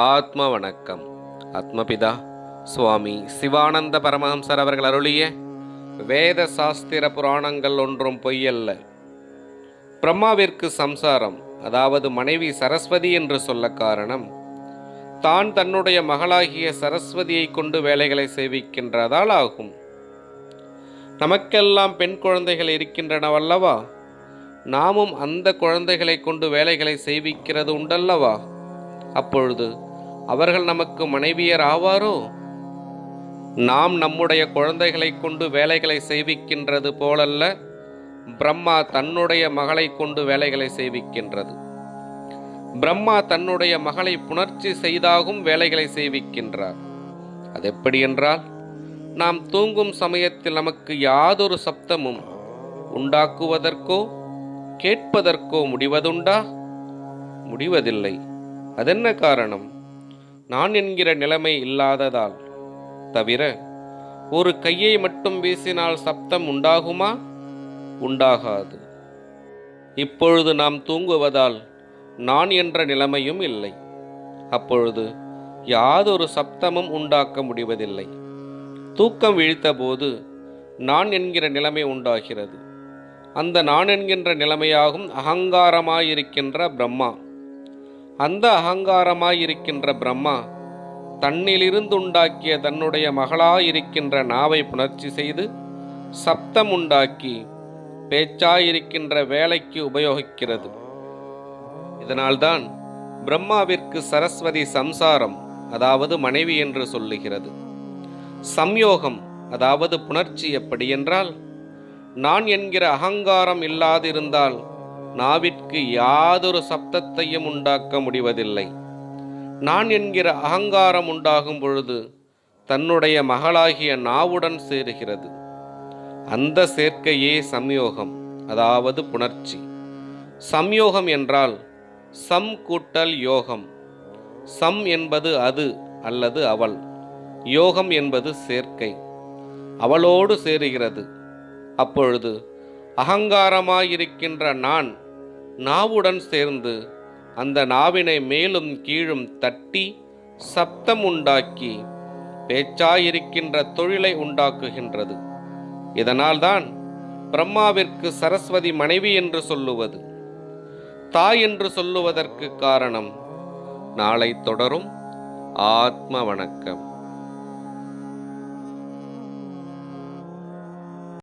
ஆத்ம வணக்கம் ஆத்மபிதா சுவாமி சிவானந்த பரமஹம்சர் அவர்கள் அருளிய வேத சாஸ்திர புராணங்கள் ஒன்றும் பொய்யல்ல. பிரம்மாவிற்கு சம்சாரம் அதாவது மனைவி சரஸ்வதி என்று சொல்ல காரணம் தான் தன்னுடைய மகளாகிய சரஸ்வதியை கொண்டு வேலைகளை செய்விக்கின்றதால் ஆகும். நமக்கெல்லாம் பெண் குழந்தைகள் இருக்கின்றனவல்லவா நாமும் அந்த குழந்தைகளை கொண்டு வேலைகளை செய்விக்கிறது உண்டல்லவா? அப்பொழுது அவர்கள் நமக்கு மனைவியர் ஆவாரோ? நாம் நம்முடைய குழந்தைகளை கொண்டு வேலைகளை செய்விக்கின்றது போலல்ல பிரம்மா தன்னுடைய மகளை கொண்டு வேலைகளை செய்விக்கின்றது. பிரம்மா தன்னுடைய மகளை புணர்ச்சி செய்தாகும் வேலைகளை செய்விக்கின்றார். அது எப்படி என்றால் நாம் தூங்கும் சமயத்தில் நமக்கு யாதொரு சப்தமும் உண்டாக்குவதற்கோ கேட்பதற்கோ முடிவதுண்டா? முடிவதில்லை. அதென்ன காரணம்? நான் என்கிற நிலைமை இல்லாததால். தவிர ஒரு கையை மட்டும் வீசினால் சப்தம் உண்டாகுமா? உண்டாகாது. இப்பொழுது நாம் தூங்குவதால் நான் என்ற நிலைமையும் இல்லை. அப்பொழுது யாதொரு சப்தமும் உண்டாக்க முடிவதில்லை. தூக்கம் விழித்தபோது நான் என்கிற நிலைமை உண்டாகிறது. அந்த நான் என்கின்ற நிலைமையாகும் அகங்காரமாயிருக்கின்ற பிரம்மா. அந்த அகங்காரமாயிருக்கின்ற பிரம்மா தன்னிலிருந்து உண்டாக்கிய தன்னுடைய மகளாயிருக்கின்ற நாவை புணர்ச்சி செய்து சப்தம் உண்டாக்கி பேச்சாயிருக்கின்ற வேலைக்கு உபயோகிக்கிறது. இதனால்தான் பிரம்மாவிற்கு சரஸ்வதி சம்சாரம் அதாவது மனைவி என்று சொல்லுகிறது. சம்யோகம் அதாவது புணர்ச்சி எப்படி என்றால் நான் என்கிற அகங்காரம் இல்லாதிருந்தால் நாவிற்கு யாதொரு சப்தத்தையும் உண்டாக்க முடிவதில்லை. நான் என்கிற அகங்காரம் உண்டாகும் பொழுது தன்னுடைய மகளாகிய நாவுடன் சேருகிறது. அந்த சேர்க்கையே சம்யோகம் அதாவது புணர்ச்சி. சம்யோகம் என்றால் சம் கூட்டல் யோகம். சம் என்பது அது அல்லது அவள். யோகம் என்பது சேர்க்கை. அவளோடு சேருகிறது. அப்பொழுது அகங்காரமாயிருக்கின்ற நான் நாவுடன் சேர்ந்து அந்த நாவினை மேலும் கீழும் தட்டி சப்தம் உண்டாக்கி பேச்சாயிருக்கின்ற தொழிலை உண்டாக்குகின்றது. இதனால்தான் பிரம்மாவிற்கு சரஸ்வதி மனைவி என்று சொல்லுவது. தாய் என்று சொல்லுவதற்கு காரணம் நாளை தொடரும் ஆத்ம வணக்கம்.